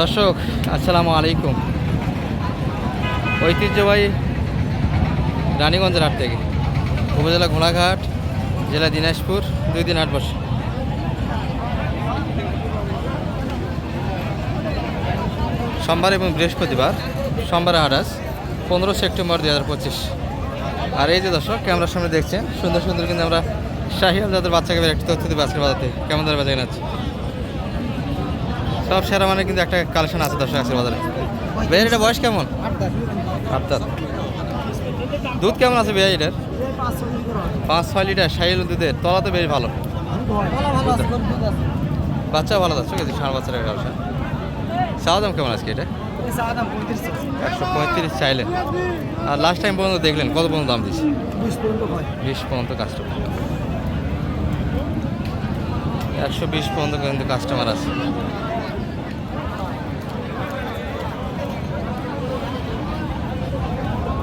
দর্শক, আসসালামু আলাইকুম। ঐতিহ্যবাহী রানীগঞ্জের হাট থেকে উপজেলা ঘোড়াঘাট, জেলা দিনাজপুর, দুই দিন হাট বসে সোমবার এবং বৃহস্পতিবার, সোমবারে আজ পনেরো সেপ্টেম্বর দুই হাজার পঁচিশ। আর এই যে দর্শক, ক্যামেরার সামনে দেখছেন, সুন্দর সুন্দর কিন্তু আমরা শাহিয়াল যাদের বাচ্চাকে একটি তথ্য দেবো আজকের বাজাতে কেমন ধরে বাজায় আছে সব সেরা মানে কিন্তু একটা কালেকশন আছে দর্শক আজকের বাজারে। ভাইয়া, এটা বয়স কেমন? আপনার দুধ কেমন আছে ভাইয়া এটার? পাঁচ ছয় লিটার শাহিল দুধের। তলা তো বেশ ভালো। বাচ্চা ভালো যাচ্ছে ঠিক আছে বাচ্চার ব্যবসা। চাওয়া দাম কেমন আজকে এটা? একশো পঁয়ত্রিশ চাইলেন। আর লাস্ট টাইম পর্যন্ত দেখলেন, কত পর্যন্ত দাম দিচ্ছে? বিশ পর্যন্ত কাস্টমার একশো বিশ পর্যন্ত কিন্তু কাস্টমার আছে।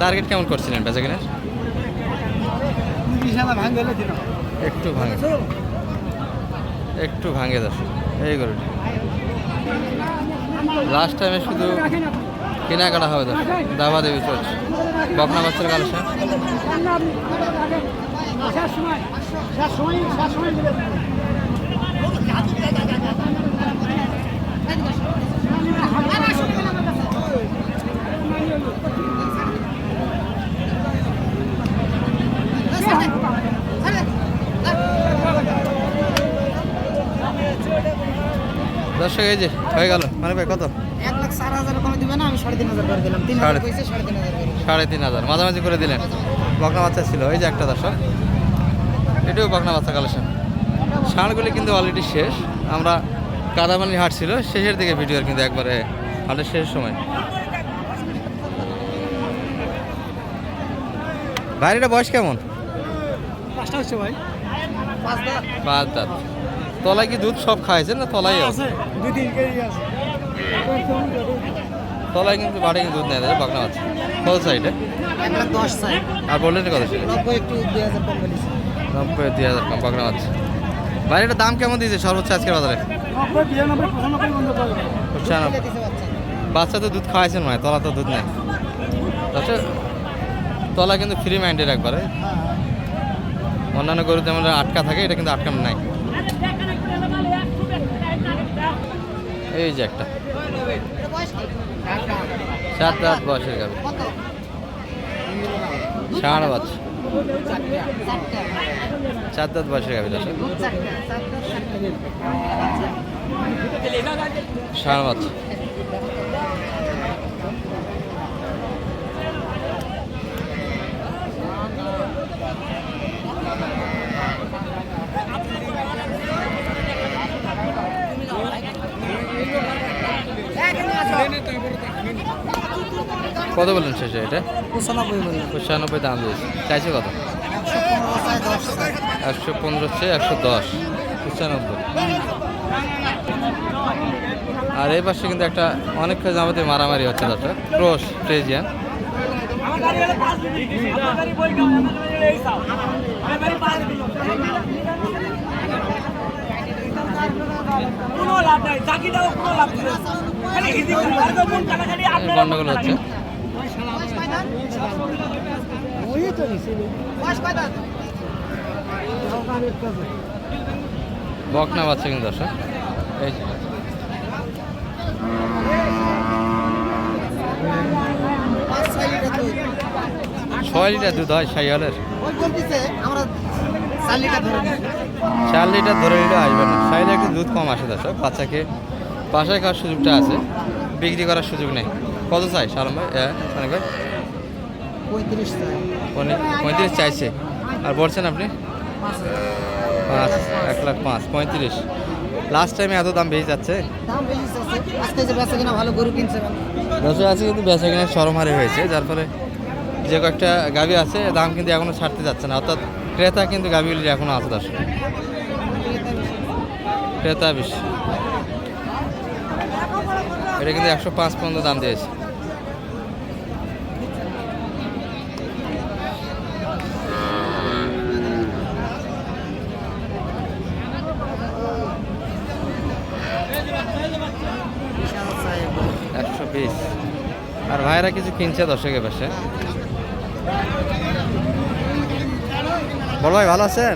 টার্গেট কেমন করছিলেন বেচা কিনার একটু ভাঙে একটু ভাঙে দাস এই গরুটি লাস্ট টাইমে শুধু কেনাকাটা হবে দাস দাবা দেবী চলছে বকনা বাচ্চার কালেকশন দর্শক এই যে হয়ে গেল। মানে ভাই কত? এক লাখ চার হাজার কমে দিবে না আমি সাড়ে তিন হাজার করে দিলাম। তিন হাজার সাড়ে- তিন হাজার সাড়ে তিন হাজার। মাঝামাঝি করে দিলেন। বকনা বাচ্চা ছিল এই যে একটা দর্শক। এটাও বকনা বাচ্চা কালেকশন ষাঁড়গুলি কিন্তু অলরেডি শেষ। আমরা কাদামানি হাট ছিল শেষের দিকে ভিডিওর কিন্তু একবারে হাটের শেষ সময়। বাইরেটা বয়স কেমন? পাঁচটা হচ্ছে ভাই। পাঁচ দাঁত পাঁচ দাঁত। তলায় কি দুধ সব খাইছেন না তলাই আছে। দুই তিন কেজি আছে। তলায় কিন্তু বাড়ি কিন্তু দুধ নেয় দাদা বকনা বাচ্চা। কত সাইডে আর বললেন কত ছিল নব্বই একটু দুই হাজার কম বকনা বাচ্চা। বাইরেটার দাম কেমন দিয়েছে সর্বোচ্চ আজকের বাজারে? বাচ্চা। তো দুধ খাওয়াইছেন মানে তলা তো দুধ নেই। আচ্ছা তলা কিন্তু ফ্রি মাইন্ডের একবারে। অন্যান্য গরু যেমন আটকা থাকে এটা কিন্তু আটকানো নাই। এই যে একটা সাত রাত বয়সের গাবে সাড়ে বাচ্চা চার রাত বয়সের গাবে দশ ষাঁড় বাচ্চা কত বললেন শেষে এটা? পঁচানব্বই দাম দিয়েছে। চাইছে কত? একশো পনেরো চাই একশো দশ। চেয়ে একশো দশ পঁচানব্বই। আর এই পাশে কিন্তু একটা অনেক আমাদের মারামারি হচ্ছে দাদা ক্রোশ ট্রেজিয়ান কোনো লাভ নাই চাকরি দাও কোনো লাভ নাই খালি হিন্দি করে আর কোন টাকা খালি আপনারা গন্ডগোল হচ্ছে। বকনা বাচ্চা কিন্তু দর্শক। এই ছয় লিটার দুধ হয় সাইয়ালের ওই আমরা চার লিটার ধরে চার লিটার ধরে নিলে আসবে না। সাইলে একটু দুধ কম আসে দর্শক বাচ্চাকে বাসায় খাওয়ার সুযোগটা আছে বিক্রি করার সুযোগ নেই। কত চাই সালাম ভাই? হ্যাঁ ভাই? পঁয়ত্রিশ চাই। পঁয়ত্রিশ- পঁয়ত্রিশ চাইছে। আর বলছেন আপনি? পাঁচ। এক লাখ পাঁচ পঁয়ত্রিশ। লাস্ট টাইমে এত দাম বেশি যাচ্ছে? কিনা দর্শক আছে কিন্তু বেচা কেনার সরমারি হয়েছে যার ফলে যে কয়েকটা গাভি আছে দাম কিন্তু এখনও ছাড়তে যাচ্ছে না। অর্থাৎ ক্রেতা কিন্তু গাভিগুলি এখনও আছে দর্শক। ক্রেতা বেশি। এটা কিন্তু একশো পাঁচ পর্যন্ত দাম দিয়েছে। একশো বিশ আর ভাইরা কিছু কিনছে দর্শকের পাশে। বড় ভাই ভালো আছেন?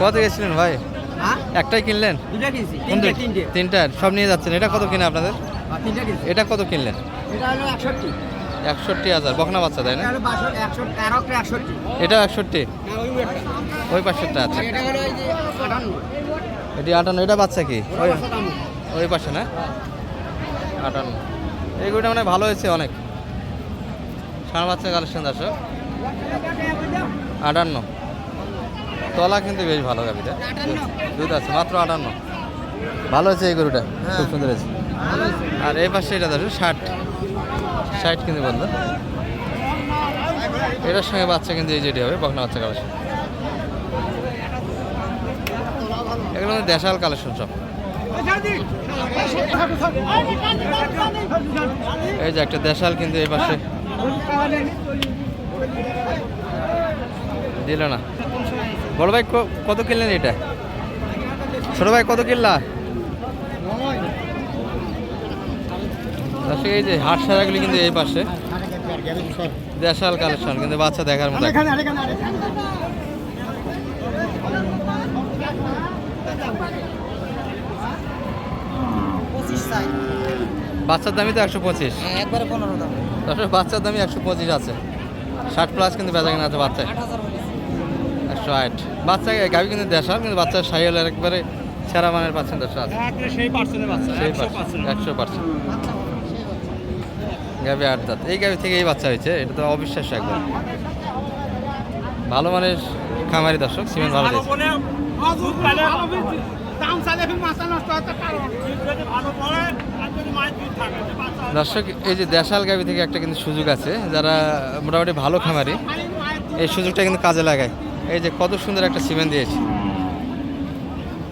কত গেছিলেন ভাই? হ্যাঁ? একটাই কিনলেন? তিনটার? সব নিয়ে যাচ্ছেন এটা কত কিনে আপনাদের? কিনছি। এটা কত কিনলেন? একষট্টি। হাজার বকনা বাচ্চা তাই না? এটা একষট্টি হ্যাঁ, ওই একটা। আছে। এটা আটান্ন। এটি বাচ্চা কি? ওই ওই পাশে না? আটান্ন। এই গরুটা মানে ভালো হয়েছে অনেক। সারা বাচ্চা কালেকশন দর্শক। আটান্ন। তলা কিন্তু বেশ ভালো গাবিটা দুধ আছে মাত্র আটান্ন। ভালো হয়েছে এই গরুটা? খুব সুন্দর হয়েছে। আর এই পাশে এটা ধরো ষাট। ষাট কিন্তু বলল। এটার সঙ্গে বাচ্চা কিন্তু এই যেটি হবে বকনা বাচ্চা কালেকশন এগুলো দেশাল কালেকশন সব। এই যে একটা দেশাল কিন্তু এই পাশে। দিল না। বড় ভাই ক- কত কিনলেন এটা? ছোট ভাই কত কিনলা? দর্শক এই যে হাট সারাগুলি কিন্তু এই পাশে। দেশাল কালেকশন কিন্তু বাচ্চা দেখার মতো। বাচ্চার দামই তো একশো পঁচিশ। হ্যাঁ বাচ্চার দামই একশো পঁচিশ আছে। ষাট প্লাস কিন্তু বেচা কিনা আছে বাচ্চা একশো আট বাচ্চা গাভি কিন্তু দেশাল কিন্তু বাচ্চার সাইকেলের একবারে সেরা মানের পাচ্ছেন দর্শক আছে। সেই একশো পার্সেন্ট পার্সেন্ট একশো পার্সেন্ট। গাভি আট দাঁত। এই গাভি থেকে এই বাচ্চা হয়েছে এটা তো অবিশ্বাস্য একবার ভালো মানের খামারি দর্শক সিমেন্ট ভালো দিয়েছে। বলে দুধ পাইলে দাম চাইলে মাথা নষ্ট হতে পারে ভালো পড়ে দর্শক, এই যে দেশাল গাভি থেকে একটা কিন্তু সুযোগ আছে। যারা মোটামুটি ভালো খামারি, এই সুযোগটা কিন্তু কাজে লাগায়। এই যে কত সুন্দর একটা সিমেন্ট দিয়েছে।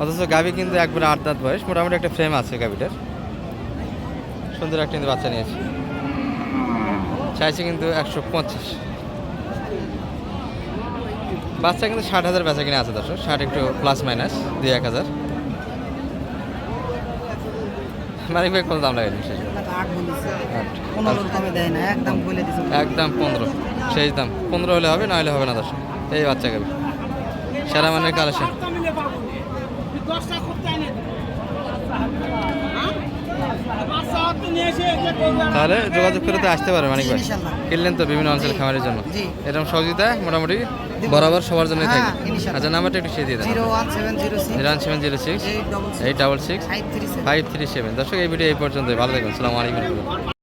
অথচ গাভি কিন্তু একবারে আট দাঁত বয়স, মোটামুটি একটা ফ্রেম আছে গাভিটার। সুন্দর একটা কিন্তু বাচ্চা নিয়েছে। চাইছে কিন্তু একশো পঁচিশ। বাচ্চা কিন্তু ষাট হাজার বেচা কিনে আছে দর্শক, ষাট একটু প্লাস মাইনাস দুই এক হাজার। মানিক ভাই কত দাম লাগেনি শেষ। একদম একদম পনেরো। সেই দাম। পনেরো হলে হবে না হলে হবে না দশ। এই বাচ্চা গাবি সেরা মানের কালেকশন দশটা মিলে পাবো নি। তুই দশটা করতে আনে হ্যাঁ? বাচ্চা হতে নিয়ে এসে যে করবে আর- তাহলে যোগাযোগ করে তো আসতে পারে মানিক ভাই কিনলেন তো বিভিন্ন অঞ্চলের খামারের জন্য। এরকম সহযোগিতা মোটামুটি বরাবর সবার জন্যই থাকে। হ্যাঁ। আচ্ছা নাম্বারটা একটু শেয়ার দিয়ে দেন। Zero one seven zero six. Eight double six. Five three seven. দর্শক এই ভিডিও এই পর্যন্ত ভালো থাকবেন সালাম আলাইকুম।